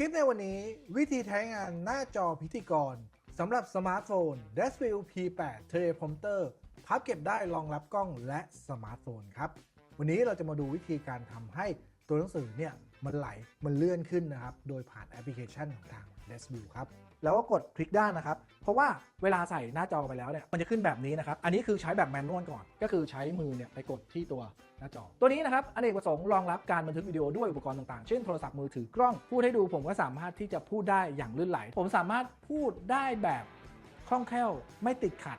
คลิปในวันนี้วิธีใช้งานหน้าจอพิธีกรสำหรับสมาร์ทโฟน d e s p i l P8 Teleprompter พับเก็บได้รองรับกล้องและสมาร์ทโฟนครับ วันนี้เราจะมาดูวิธีการทำให้ตัวหนังสือเนี่ย มันไหลมันเลื่อนขึ้นนะครับ โดยผ่านแอปพลิเคชันของทาง d e s p i l ครับ แล้วก็กดพลิกด้านนะครับ เพราะว่าเวลาใส่หน้าจอไปแล้วเนี่ยมันจะขึ้นแบบนี้นะครับ อันนี้คือใช้แบบแมนนวลก่อน ก็คือใช้มือเนี่ยไปกดที่ตัวหน้าจอ ตัวนี้นะครับอเนกประสงค์รองรับการบันทึกวิดีโอด้วยอุปกรณ์ต่างๆ เช่นโทรศัพท์มือถือกล้องพูดให้ดูผมก็สามารถที่จะพูดได้อย่างลื่นไหล ผมสามารถพูดได้แบบคล่องแคล่วไม่ติดขัด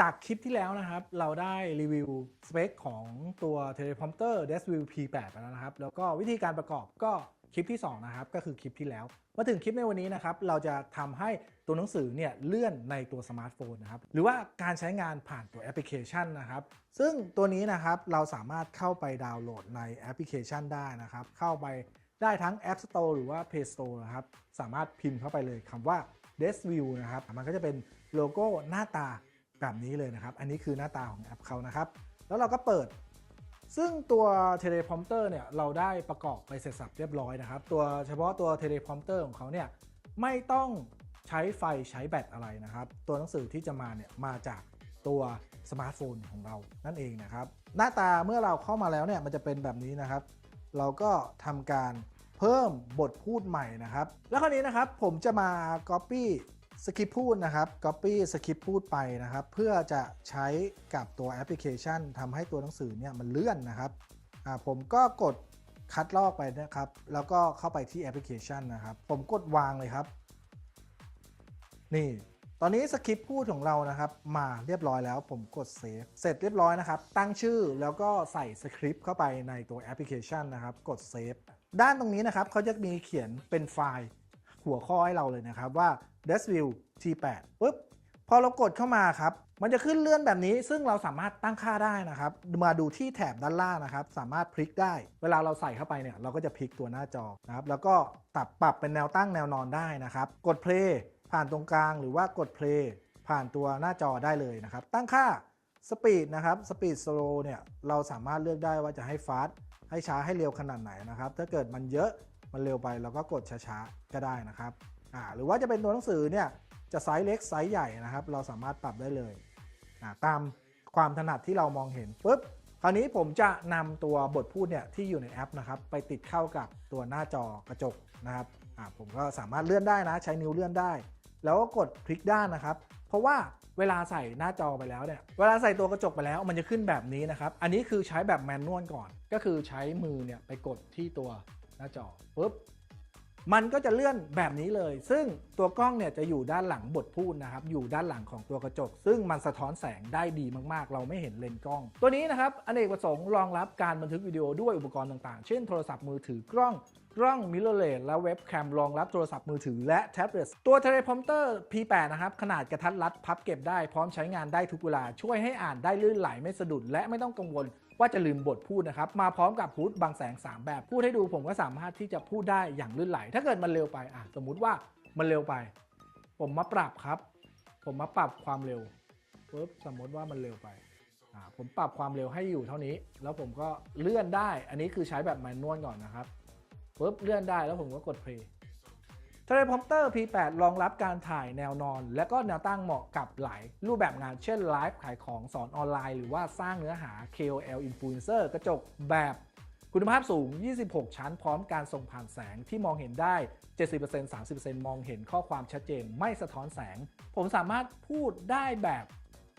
จากคลิปที่แล้วนะครับ เราได้รีวิวสเปคของตัว Teleprompter d e s v i l P8 ไปแล้วนะครับ แล้วก็วิธีการประกอบก็คลิปที่ 2 นะครับ ก็คือคลิปที่แล้ว มาถึงคลิปในวันนี้นะครับ เราจะทำให้ตัวหนังสือเนี่ยเลื่อนในตัวสมาร์ทโฟนนะครับ หรือว่าการใช้งานผ่านตัวแอปพลิเคชันนะครับ ซึ่งตัวนี้นะครับเราสามารถเข้าไปดาวน์โหลดในแอปพลิเคชันได้นะครับ เข้าไปได้ทั้ง App Store หรือว่า Play Store นะครับ สามารถพิมพ์เข้าไปเลยคำว่า d e s v i e w นะครับ มันก็จะเป็นโลโก้หน้าตา แบบนี้เลยนะครับ อันนี้คือหน้าตาของแอปเขานะครับ แล้วเราก็เปิด ซึ่งตัว teleprompter เนี่ยเราได้ประกอบไปเสร็จสับเรียบร้อยนะครับ ตัวเฉพาะตัว teleprompter ของเขาเนี่ยไม่ต้องใช้ไฟใช้แบตอะไรนะครับ ตัวหนังสือที่จะมาเนี่ยมาจากตัวสมาร์ทโฟนของเรานั่นเองนะครับ หน้าตาเมื่อเราเข้ามาแล้วเนี่ยมันจะเป็นแบบนี้นะครับ เราก็ทำการเพิ่มบทพูดใหม่นะครับ แล้วคราวนี้นะครับผมจะมา copy สคริปพูดนะครับ copy สคริปพูดไปนะครับ เพื่อจะใช้กับตัวแอปพลิเคชันทำให้ตัวหนังสือเนี่ยมันเลื่อนนะครับผมก็กดคัดลอกไปนะครับ แล้วก็เข้าไปที่แอปพลิเคชันนะครับ ผมกดวางเลยครับ นี่ ตอนนี้สคริปพูดของเรานะครับ มาเรียบร้อยแล้วผมกดเซฟเสร็จเรียบร้อยนะครับ ตั้งชื่อแล้วก็ใส่สคริปต์เข้าไปในตัวแอปพลิเคชันนะครับ กดเซฟด้านตรงนี้นะครับเขาจะมีเขียนเป็นไฟล์ หัวข้อให้เราเลยนะครับว่า d e s v i e w T8 ปุ๊บพอเรากดเข้ามาครับ มันจะขึ้นเลื่อนแบบนี้ ซึ่งเราสามารถตั้งค่าได้นะครับ มาดูที่แถบด้านล่างนะครับ สามารถพลิกได้ เวลาเราใส่เข้าไปเนี่ย เราก็จะพลิกตัวหน้าจอนะครับ แล้วก็ตับปรับเป็นแนวตั้งแนวนอนได้นะครับ กด play ผ่านตรงกลาง หรือว่ากด play ผ่านตัวหน้าจอได้เลยนะครับ ตั้งค่า speed นะครับ speed slow เนี่ย เราสามารถเลือกได้ว่าจะให้ fast ให้ช้าให้เร็วขนาดไหนนะครับ ถ้าเกิดมันเยอะ มันเร็วไปเราก็กดช้าๆก็ได้นะครับอ่าหรือว่าจะเป็นตัวหนังสือเนี่ยจะไซส์เล็กไซส์ใหญ่นะครับ เราสามารถปรับได้เลยอ่าตามความถนัดที่เรามองเห็นปุ๊บคราวนี้ผมจะนำตัวบทพูดเนี่ยที่อยู่ในแอปนะครับไปติดเข้ากับตัวหน้าจอกระจกนะครับอ่าผมก็สามารถเลื่อนได้นะ ใช้นิ้วเลื่อนได้ แล้วก็กดพลิกด้านนะครับ เพราะว่าเวลาใส่หน้าจอไปแล้วเนี่ยเวลาใส่ตัวกระจกไปแล้วมันจะขึ้นแบบนี้นะครับ อันนี้คือใช้แบบแมนนวลก่อน ก็คือใช้มือเนี่ยไปกดที่ตัว หน้าจอปุ๊บมันก็จะเลื่อนแบบนี้เลย ซึ่งตัวกล้องเนี่ยจะอยู่ด้านหลังบทพูดนะครับ อยู่ด้านหลังของตัวกระจก ซึ่งมันสะท้อนแสงได้ดีมากๆ เราไม่เห็นเลนส์กล้อง ตัวนี้นะครับอเนกประสงค์รองรับการบันทึกวิดีโอด้วยอุปกรณ์ต่างๆ เช่นโทรศัพท์มือถือกล้องกล้องมิเรอร์เลสและเว็บแคมรองรับโทรศัพท์มือถือและแท็บเล็ตตัว Teleprompter P8 นะครับ ขนาดกระทัดรัดพับเก็บได้พร้อมใช้งานได้ทุกเวลาช่วยให้อ่านได้ลื่นไหลไม่สะดุดและไม่ต้องกังวล ว่าจะลืมบทพูดนะครับ มาพร้อมกับฮูดบางแสง 3 แบบ พูดให้ดูผมก็สามารถที่จะพูดได้อย่างลื่นไหล ถ้าเกิดมันเร็วไปอะสมมุติว่ามันเร็วไป ผมมาปรับครับ ผมมาปรับความเร็วปุ๊บสมมติว่ามันเร็วไปอ่าผมปรับความเร็วให้อยู่เท่านี้ แล้วผมก็เลื่อนได้ อันนี้คือใช้แบบแมนนวลก่อนนะครับปุ๊บเลื่อนได้แล้วผมก็กดเพลง play Teleprompter P8 รองรับการถ่ายแนวนอน และก็แนวตั้งเหมาะกับหลายรูปแบบงานเช่นไลฟ์ขายของสอนออนไลน์หรือว่าสร้างเนื้อหา KOL Influencer กระจกแบบคุณภาพสูง 26 ชั้น พร้อมการส่งผ่านแสงที่มองเห็นได้ 70% 30%มองเห็นข้อความชัดเจน ไม่สะท้อนแสง ผมสามารถพูดได้แบบ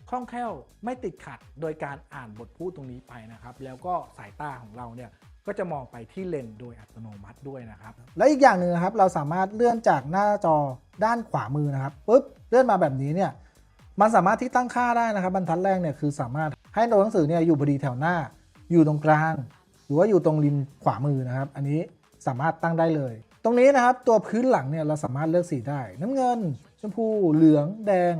คล่องแคล่วไม่ติดขัด โดยการอ่านบทพูดตรงนี้ไปนะครับ แล้วก็สายตาของเราเนี่ย ก็จะมองไปที่เลนโดยอัตโนมัติด้วยนะครับ และอีกอย่างหนึ่งนะครับ เราสามารถเลื่อนจากหน้าจอด้านขวามือนะครับปุ๊บเลื่อนมาแบบนี้เนี่ยมันสามารถที่ตั้งค่าได้นะครับ บรรทัดแรกเนี่ยคือสามารถให้ตัวหนังสือเนี่ยอยู่พอดีแถวหน้า อยู่ตรงกลาง หรือว่าอยู่ตรงริมขวามือนะครับ อันนี้สามารถตั้งได้เลย ตรงนี้นะครับตัวพื้นหลังเนี่ยเราสามารถเลือกสีได้ น้ำเงิน ชมพูเหลือง แดง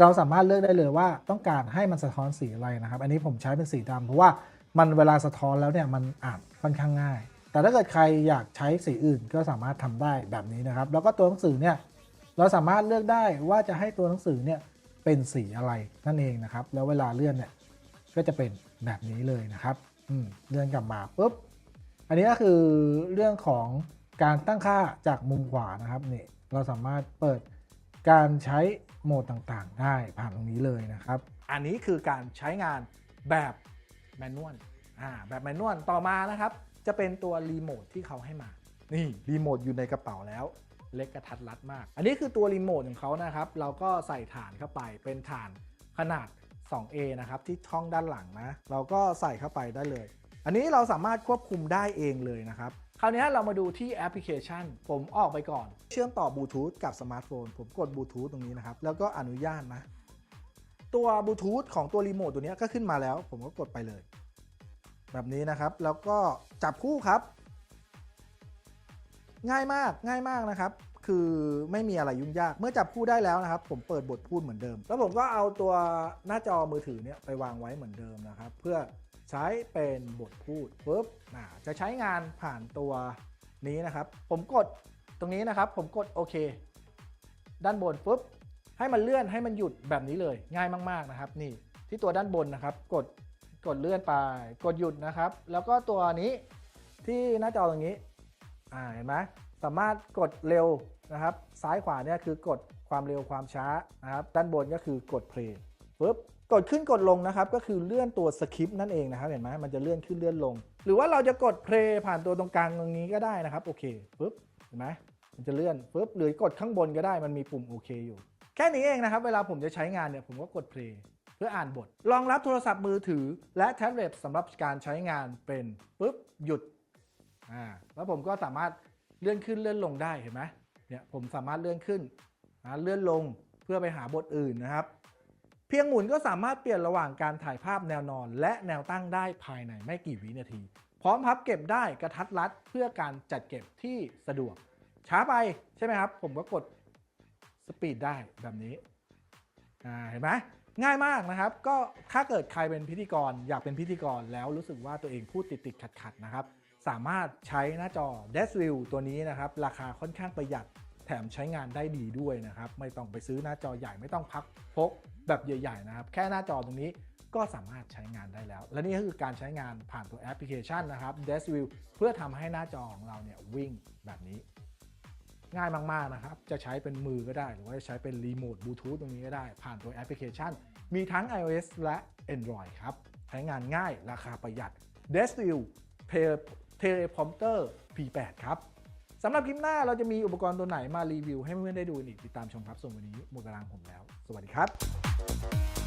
เราสามารถเลือกได้เลยว่าต้องการให้มันสะท้อนสีอะไรนะครับ อันนี้ผมใช้เป็นสีดำเพราะว่ามันเวลาสะท้อนแล้วเนี่ยมันอ่าน ค่อนข้างง่าย แต่ถ้าเกิดใครอยากใช้สีอื่นก็สามารถทำได้แบบนี้นะครับ แล้วก็ตัวหนังสือเนี่ยเราสามารถเลือกได้ว่าจะให้ตัวหนังสือเนี่ยเป็นสีอะไรนั่นเองนะครับ แล้วเวลาเลื่อนเนี่ยก็จะเป็นแบบนี้เลยนะครับอืเลื่อนกลับมาปุ๊บอันนี้ก็คือเรื่องของการตั้งค่าจากมุมขวานะครับนี่เราสามารถเปิดการใช้โหมดต่างๆ ได้ผ่านตรงนี้เลยนะครับ อันนี้คือการใช้งานแบบแมนนวล อ่าแบบแมนนวลต่อมานะครับ จะเป็นตัวรีโมทที่เขาให้มา นี่รีโมทอยู่ในกระเป๋าแล้วเล็กกระทัดรัดมาก อันนี้คือตัวรีโมทของเขานะครับ เราก็ใส่ฐานเข้าไปเป็นฐานขนาด 2A นะครับที่ช่องด้านหลังนะ เราก็ใส่เข้าไปได้เลย อันนี้เราสามารถควบคุมได้เองเลยนะครับ คราวนี้เรามาดูที่แอปพลิเคชัน ผมออกไปก่อน เชื่อมต่อบลูทูธกับสมาร์ทโฟน ผมกดบลูทูธตรงนี้นะครับ แล้วก็อนุญาตนะ ตัวบลูทูธของตัวรีโมทตัวนี้ก็ขึ้นมาแล้ว ผมก็กดไปเลย แบบนี้นะครับ แล้วก็จับคู่ครับ ง่ายมากง่ายมากนะครับ คือไม่มีอะไรยุ่งยาก เมื่อจับคู่ได้แล้วนะครับ ผมเปิดบทพูดเหมือนเดิม แล้วผมก็เอาตัวหน้าจอมือถือเนี่ยไปวางไว้เหมือนเดิมนะครับ เพื่อใช้เป็นบทพูดปุ๊บจะใช้งานผ่านตัวนี้นะครับ ผมกดตรงนี้นะครับ ผมกดโอเค ด้านบนปุ๊บให้มันเลื่อนให้มันหยุดแบบนี้เลย ง่ายมาก ๆนะครับ นี่ที่ตัวด้านบนนะครับ กด กดเลื่อนไป กดหยุดนะครับ แล้วก็ตัวนี้ที่หน้าจอตรงนี้อ่าเห็นไหมสามารถกดเร็วนะครับ ซ้ายขวาเนี่ยคือกดความเร็วความช้านะครับ ด้านบนก็คือกดเพลย์ปึ๊บกดขึ้นกดลงนะครับ ก็คือเลื่อนตัวสคริปต์นั่นเองนะครับ เห็นไหมมันจะเลื่อนขึ้นเลื่อนลง หรือว่าเราจะกดเพลย์ผ่านตัวตรงกลางตรงนี้ก็ได้นะครับโอเคปึ๊บเห็นไหมมันจะเลื่อนปึ๊บหรือกดข้างบนก็ได้มันมีปุ่มโอเคอยู่ แค่นี้เองนะครับ เวลาผมจะใช้งานเนี่ยผมก็กดเพลย์ เพื่ออ่านบท รองรับโทรศัพท์มือถือ และแท็บเล็ตสำหรับการใช้งานเป็นปึ๊บหยุดอ่าแล้วผมก็สามารถเลื่อนขึ้นเลื่อนลงได้เห็นไหมเนี่ยผมสามารถเลื่อนขึ้นนะเลื่อนลงเพื่อไปหาบทอื่นนะครับ เพียงหมุนก็สามารถเปลี่ยนระหว่างการถ่ายภาพแนวนอน และแนวตั้งได้ภายในไม่กี่วินาที พร้อมพับเก็บได้กระทัดรัดเพื่อการจัดเก็บที่สะดวก ช้าไปใช่ไหมครับ ผมก็กดสปีดได้แบบนี้เห็นไหม ง่ายมากนะครับ ก็ถ้าเกิดใครเป็นพิธีกร อยากเป็นพิธีกรแล้วรู้สึกว่าตัวเองพูดติดติดขัดขัดนะครับ สามารถใช้หน้าจอ d e s v i e w ตัวนี้นะครับ ราคาค่อนข้างประหยัดแถมใช้งานได้ดีด้วยนะครับ ไม่ต้องไปซื้อหน้าจอใหญ่ไม่ต้องพักพกแบบใหญ่ๆนะครับ แค่หน้าจอตรงนี้ก็สามารถใช้งานได้แล้ว และนี่ก็คือการใช้งานผ่านตัวแอปพลิเคชันนะครับ d e s v i e w เพื่อทำให้หน้าจอของเราเนี่ยวิ่งแบบนี้ ง่ายมากๆนะครับ จะใช้เป็นมือก็ได้ หรือว่าจะใช้เป็นรีโมทบลูทูธตรงนี้ก็ได้ ผ่านตัวแอปพลิเคชัน มีทั้ง iOS และ Android ครับ ใช้งานง่ายราคาประหยัด d e s v i e w Teleprompter P8 ครับสำหรับคลิปหน้าเราจะมีอุปกรณ์ตัวไหนมารีวิวให้เพื่อนๆได้ดูอีกติดตามชมครับ ส่วนวันนี้หมดเวลางผมแล้ว สวัสดีครับ